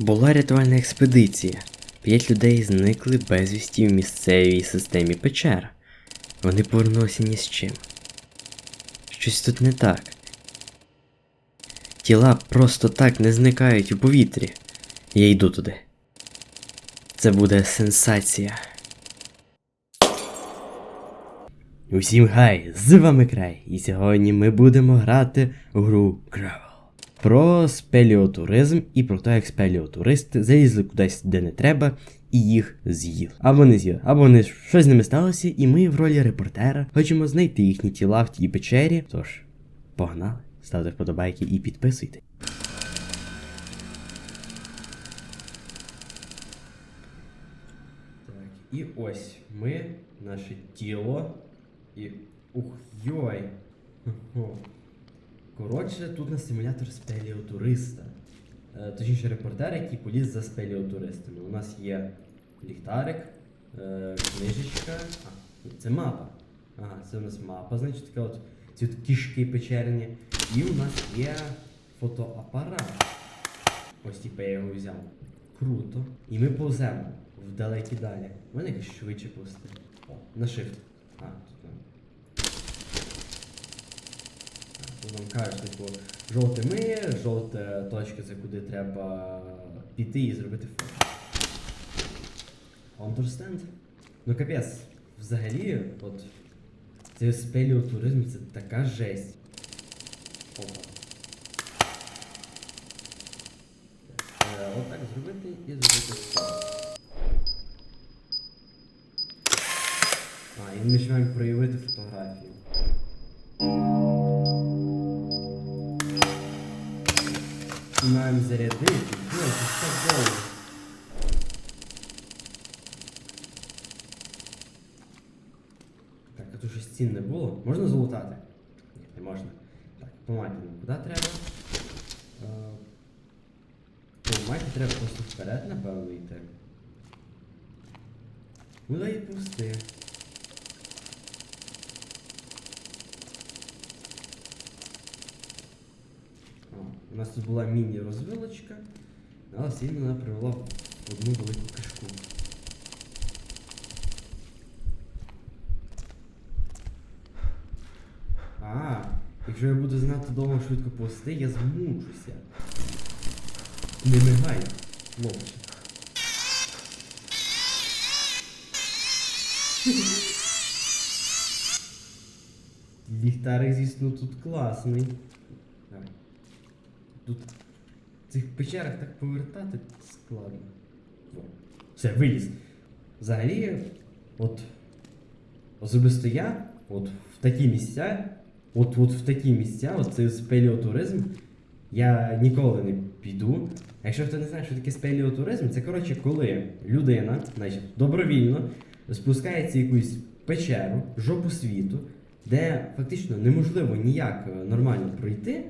Була рятувальна експедиція. П'ять людей зникли безвісті в місцевій системі печер. Вони повернулися ні з чим. Щось тут не так. Тіла просто так не зникають у повітрі. Я йду туди. Це буде сенсація. Усім гай! З вами край! І сьогодні ми будемо грати в гру Gravel. Про спеліотуризм і про те, як спеліотуристи залізли кудись, де не треба, і їх з'їли. Або не з'їли, або не щось з ними сталося, і ми в ролі репортера хочемо знайти їхні тіла в тій печері. Тож, погнали, ставте вподобайки і підписуйте. Так, і ось ми, наше тіло. І. Ух, йой. Коротше, тут на симулятор спеліотуриста. Е, точніше, репортер, який поліз за спеліотуристами. У нас є ліхтарик, е, книжечка. А, це мапа. Ага, це у нас мапа, значить така от ці от кішки печерні. І у нас є фотоапарат. Ось типу я його взяв. Круто. І ми повземо в далекі далі. У Мене якось швидше повзти. О, на shift. А, нам кажуть, типу, жовте ми, жовта точка, це куди треба піти і зробити фото. Understand? Ну капець, взагалі, от цей спеліотуризм це така жесть. Опа. Е, Отак зробити і зробити. А, і ми ще маємо проявити фотографію. Зарядити. Ж так довго. Так, а тут щось цін не було. Можна золотати? Ні, не можна. Так, по маті нам куди треба? Е, По маті треба просто вперед, напевно, йти. Куди і пусти? О, у нас тут була міні-розвилочка, але рівно вона привела в одну велику кишку. А, якщо я буду занадто довго швидко повсти, я змучуся. Не мигай, хлопче. Ліхтарик, звісно, тут класний. Давай. Тут в цих печерах так повертати складно. Все, виліз. Взагалі, от особисто я, от в такі місця, от, от в такі місця, от це спеліотуризм, я ніколи не піду. А якщо хто не знає, що таке спеліотуризм, це коротше, коли людина, значить, добровільно спускається в якусь печеру, жопу світу, де фактично неможливо ніяк е, нормально пройти,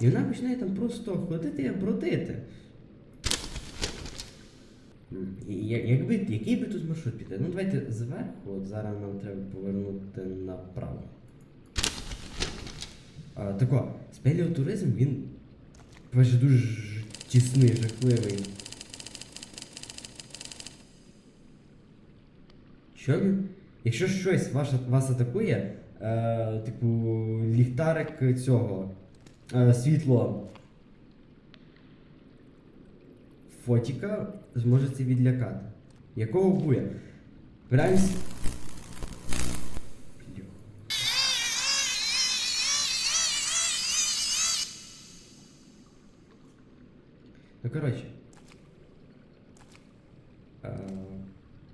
і вона починає там просто ходити і бродити. Якби, який би тут маршрут піти? Ну давайте зверху, от зараз нам треба повернути направо. А, тако, спеліотуризм, він перше дуже тісний, жахливий. Що він? Якщо щось ваш, вас атакує, е, типу ліхтарик цього, світло фотіка зможе це відлякати. Якого буя? Збираємось. Йо. Ну, коротше. Е,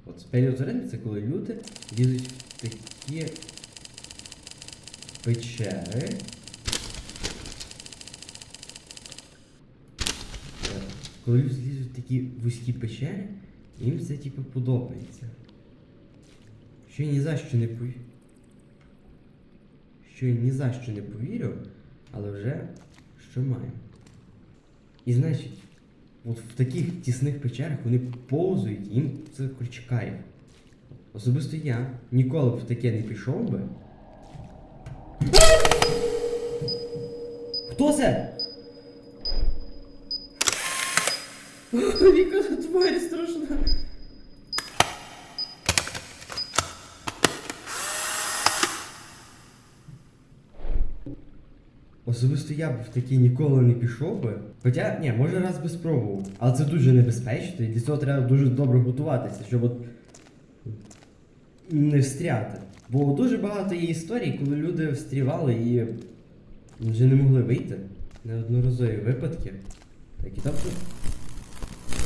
от спеліозорин це коли люди лізуть в такі печери. Е, Коли люди лізуть такі вузькі печери, їм це типу подобається. Що я ні за що не повірю. Що ні за що не повірю, але вже що маю. І значить, от в таких тісних печерах вони повзують, їм це коротше. Особисто я ніколи б в таке не пішов би. Хто це? Віка, тварь страшна. Особисто я б в такі ніколи не пішов би. Хоча, ні, може раз би спробував. Але це дуже небезпечно, і для цього треба дуже добре готуватися, щоб от не встряти. Бо дуже багато є історій, коли люди встрівали і вже не могли вийти. Неодноразові випадки. Так і там. тут- Що було таке?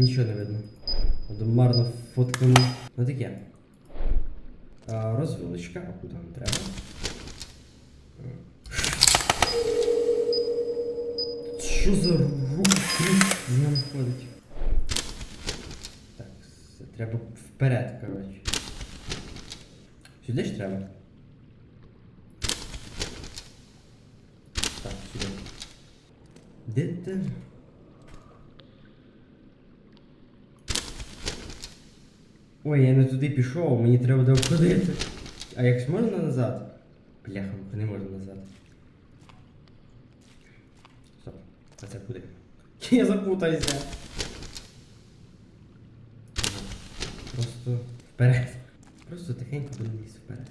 Нічого не видно. Марно фоткану. Ну таке. А, розвилочка, а куди нам треба? Що за рух з ним ходить? Так, треба вперед, коротше. Сюди ж треба? Так, сюди. Де ти? Ой, я не туди пішов, мені треба буде обходити. А як можна назад? Бляха, не можна назад. Стоп. А це куди? Я запутаюся. Просто вперед. Просто тихенько буде лізти вперед.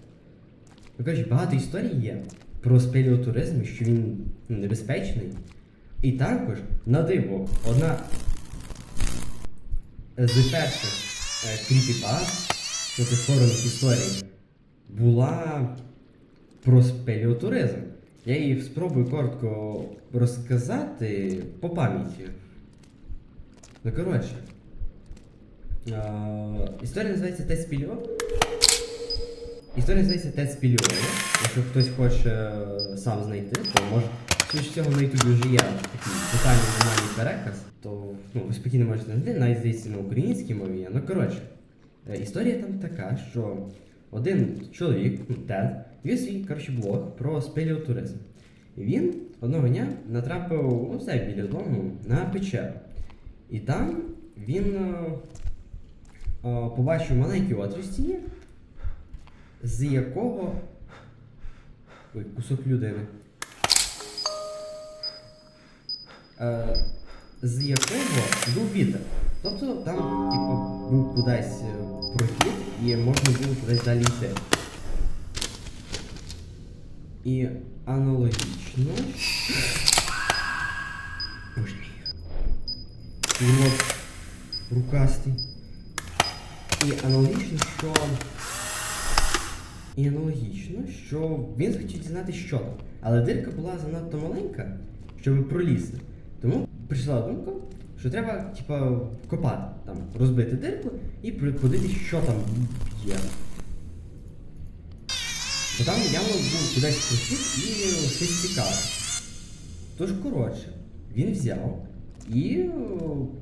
Ну, коротше, багато історій є про спелеотуризм, що він небезпечний. І також, на диво, одна з перших е, кріпіпас, тобто історій, була про спелеотуризм. Я її спробую коротко розказати по пам'яті. Ну, коротше. Історія називається Тест Спільо. Історія називається Тест Спільо. Якщо хтось хоче е, сам знайти, то може. Щось цього на ютубі вже є такий детальний нормальний переказ, то ну, ви спокійно можете знайти, навіть здається на українській мові. Ну коротше, е, історія там така, що один чоловік, ну, Тед, вів свій коротше, блог про спелеотуризм. І він одного дня натрапив у себе біля дому на печеру. І там він е, е, побачив маленький отвір стіні, з якого. Ой, кусок людини. Е, з якого був вітер. Тобто там, типу, був кудись е, прохід і можна було кудись далі йти. І аналогічно. Рукастий. І аналогічно, що. І аналогічно, що він захотів дізнатися, що там. Але дирка була занадто маленька, щоб пролізти. Тому прийшла думка, що треба, типа, копати, там, розбити дирку і подивитися, що там є. Бо там явно був кудись прохід і щось цікаве. Тож, коротше, він взяв і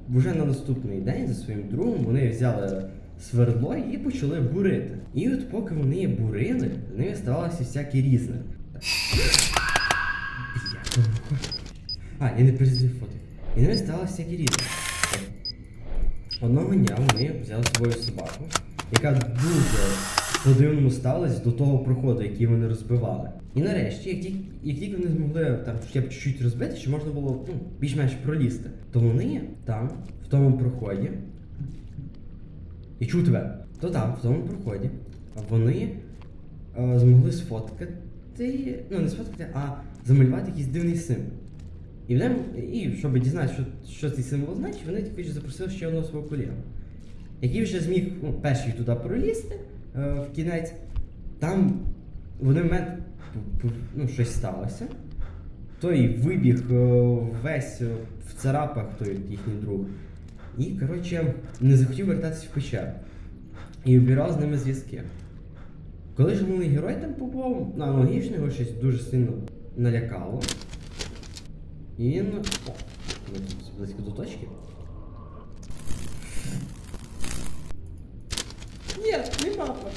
вже на наступний день за своїм другом вони взяли свердло і почали бурити. І от поки вони бурили, з ними ставалося всяке різне. А, я не перезив фото. І ними сталося всяке різне. Одного дня вони взяли з собою собаку, яка дуже по-дивному ставилась до того проходу, який вони розбивали. І нарешті, як тільки, як тільки вони змогли там ще б чуть-чуть розбити, щоб можна було ну, більш-менш пролізти, то вони там, в тому проході, і чую тебе, то там, в тому проході, вони е, змогли сфоткати, ну не сфоткати, а замалювати якийсь дивний символ. І, вони, і щоб дізнатися, що, що цей символ значить, вони також запросили ще одного свого колегу, який вже зміг ну, перший туди пролізти е, в кінець. Там в один момент ну, щось сталося. Той вибіг е, весь е, в царапах, той їхній друг. І, коротше, не захотів вертатися в печеру. І обірав з ними зв'язки. Коли ж головний герой там побував, на аналогічно щось дуже сильно налякало. І він. О, ми тут близько до точки. Ні, не папа.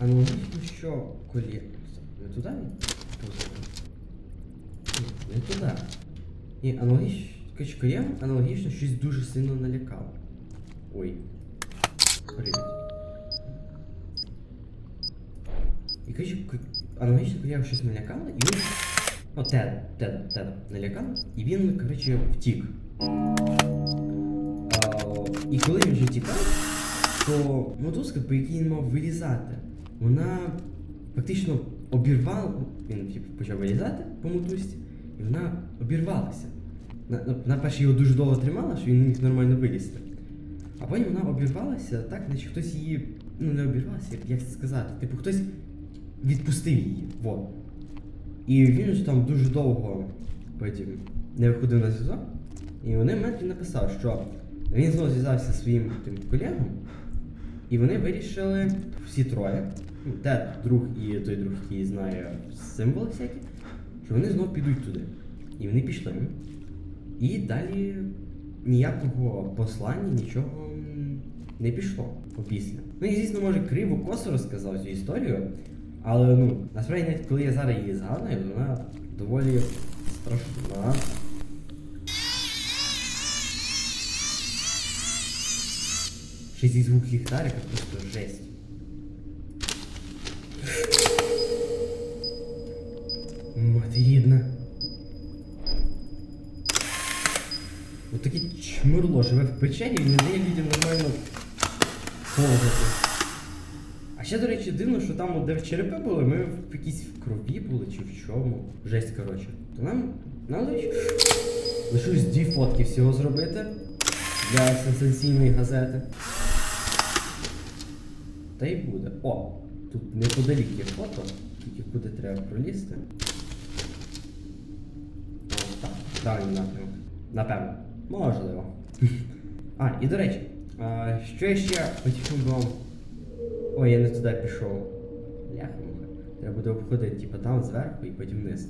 Аналогічно, що колі. Не туди? Не туди. І аналогічно. качкарям аналогічно щось дуже сильно налякало. Ой. Привіт. І каже, аналогічно качкарям щось налякало, і він. Ну, Теда, Теда, Теда налякало, і він, коротше, втік. А, і коли він вже тікав, то мотузка, по якій він мав вилізати, вона фактично обірвала. Він типу, почав вилізати по мотузці, і вона обірвалася. На- на- Вона перше його дуже довго тримала, що він не міг нормально вилізти. А потім вона обірвалася так, наче хтось її. Ну, не обірвалася, як- це сказати. Типу, хтось відпустив її. Во. І він ж там дуже довго потім не виходив на зв'язок. І вони мені написав, що він знову зв'язався зі своїм тим колегом, і вони вирішили всі троє, те друг і той друг, який знає символи всякі, що вони знову підуть туди. І вони пішли. І далі ніякого послання, нічого не пішло опісля. Ну і звісно, може, криво косо розказав цю історію, але ну, насправді, навіть коли я зараз її згадую, вона доволі страшна. Ще зі звук ліхтарика просто жесть. Мати рідна. Ось таке чмирло живе в печері і не дає людям нормально повзати. А ще, до речі, дивно, що там, от, де черепи були, ми в якійсь в крові були чи в чому. Жесть, коротше. То нам нам лиш- лишилось дві фотки всього зробити для сенсаційної газети. Та й буде. О! Тут неподалік є фото, тільки куди треба пролізти. Правильний напрямок. Напевно. Можливо. А, і до речі, а, що я ще хотів би вам. Ой, я не туди пішов. Ляха. Треба буде обходити, типу, там зверху і потім вниз.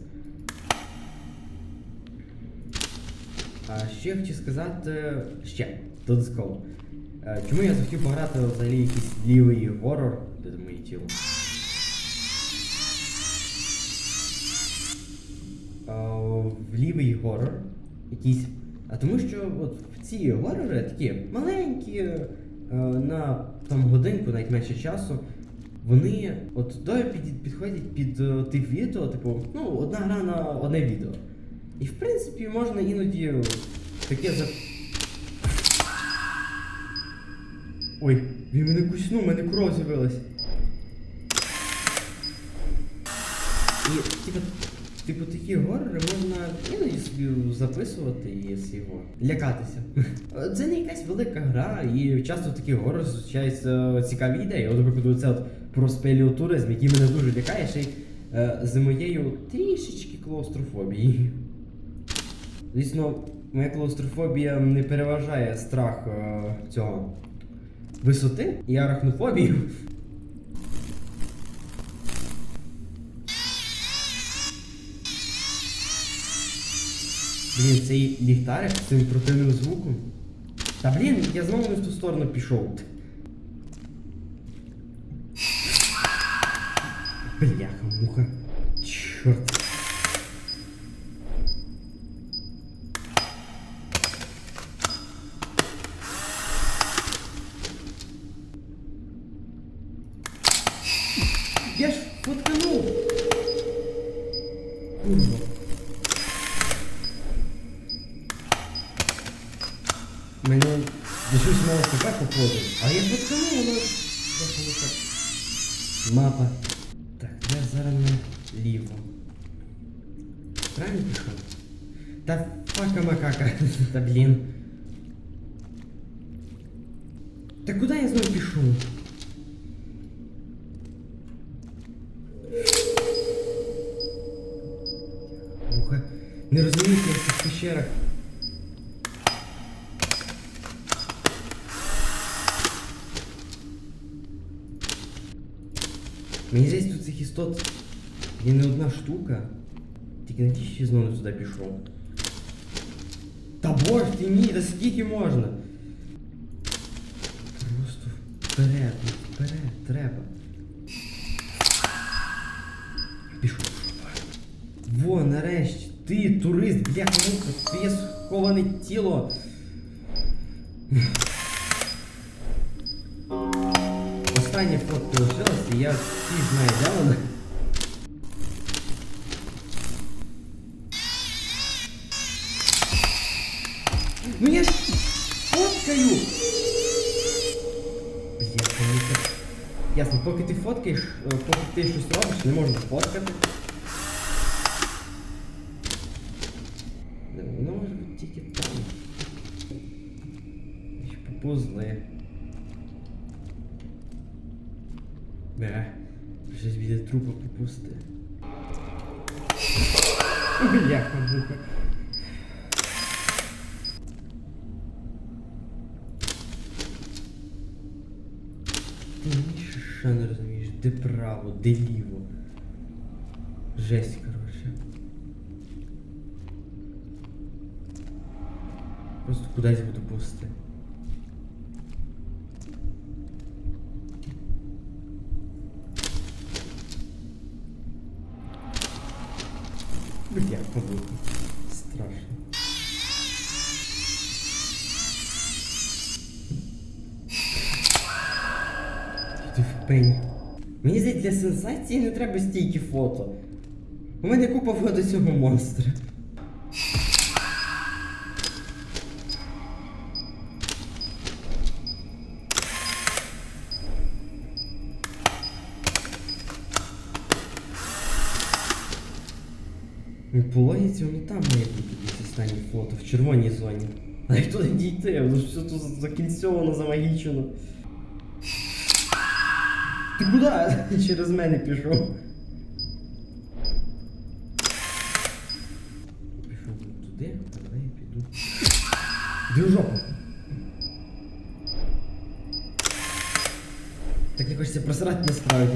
А ще хотів сказати ще додатково. Е, Чому я захотів пограти взагалі якийсь лівий горор, де моє тіло? В лівий горор якийсь. А тому що от ці горори такі маленькі, е, на там годинку, навіть менше часу, вони от добре підходять під е, тип відео, типу, ну, одна гра на одне відео. І в принципі можна іноді таке за. Ой, він мене куснув, мене кров з'явилась. І, типу, типу, такі горори можна іноді собі записувати і його лякатися. Це не якась велика гра, і часто в таких зустрічаються цікаві ідеї. От, наприклад, це от про спеліотуризм, який мене дуже лякає, ще й е, з моєю трішечки клаустрофобією. Звісно, моя клаустрофобія не переважає страх е, цього висоти і арахнофобію. Блін, цей ліхтарик з цим противним звуком. Та блін, я знову не в ту сторону пішов. Бляха, муха. Чорт. Я ж фотканув. Курва. Мене лишився мало ХП походу. А я фотканув, воно... Бляха, муха. Мапа. Так, я зараз наліво. Правильно пішов? Та фака макака. Та блін. Та куди я знову пішов? Мені здається, тут цих істот є не одна штука. Тільки не ті, що я знову не туди пішов. Та боже ти мій, та скільки можна? Просто вперед, ну, вперед, треба. Пішов. Во, нарешті. ти, турист, бляха, муха, твоє сховане тіло. Остання фотка лишилась, і я всі знаю, де вона. Ну я ж фоткаю! Бляха, муха. Ясно, поки ти фоткаєш, е, поки ти щось робиш, не можна фоткати. Бе, щось біля трупа попусти. Бляха, муха. Ти що не розумієш, де право, де ліво. Жесть, коротше. Просто кудись буду пусти. Бля, побуду. Страшно. Ти в пень. Мені здається, для сенсації не треба стільки фото. У мене купа фото цього монстра. Логіці воно там має бути десь останнє фото, в червоній зоні. А як туди дійти? Ну що тут закінцьовано, замагічено. Ти куди? Через мене пішов. Пішов туди, а давай я піду. В жопу. Так не хочеться просрати насправді.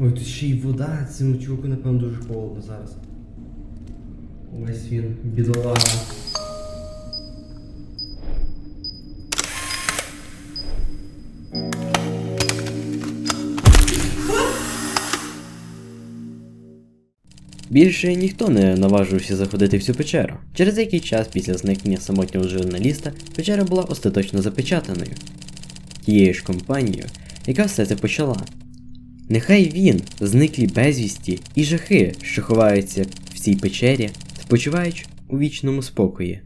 Ой, тут ще й вода, цьому чуваку, напевно, дуже холодно зараз. Ось він, бідолага. Більше ніхто не наважився заходити в цю печеру. Через деякий час після зникнення самотнього журналіста печера була остаточно запечатаною. Тією ж компанією, яка все це почала. Нехай він, зниклі безвісті і жахи, що ховаються в цій печері, спочивають у вічному спокої.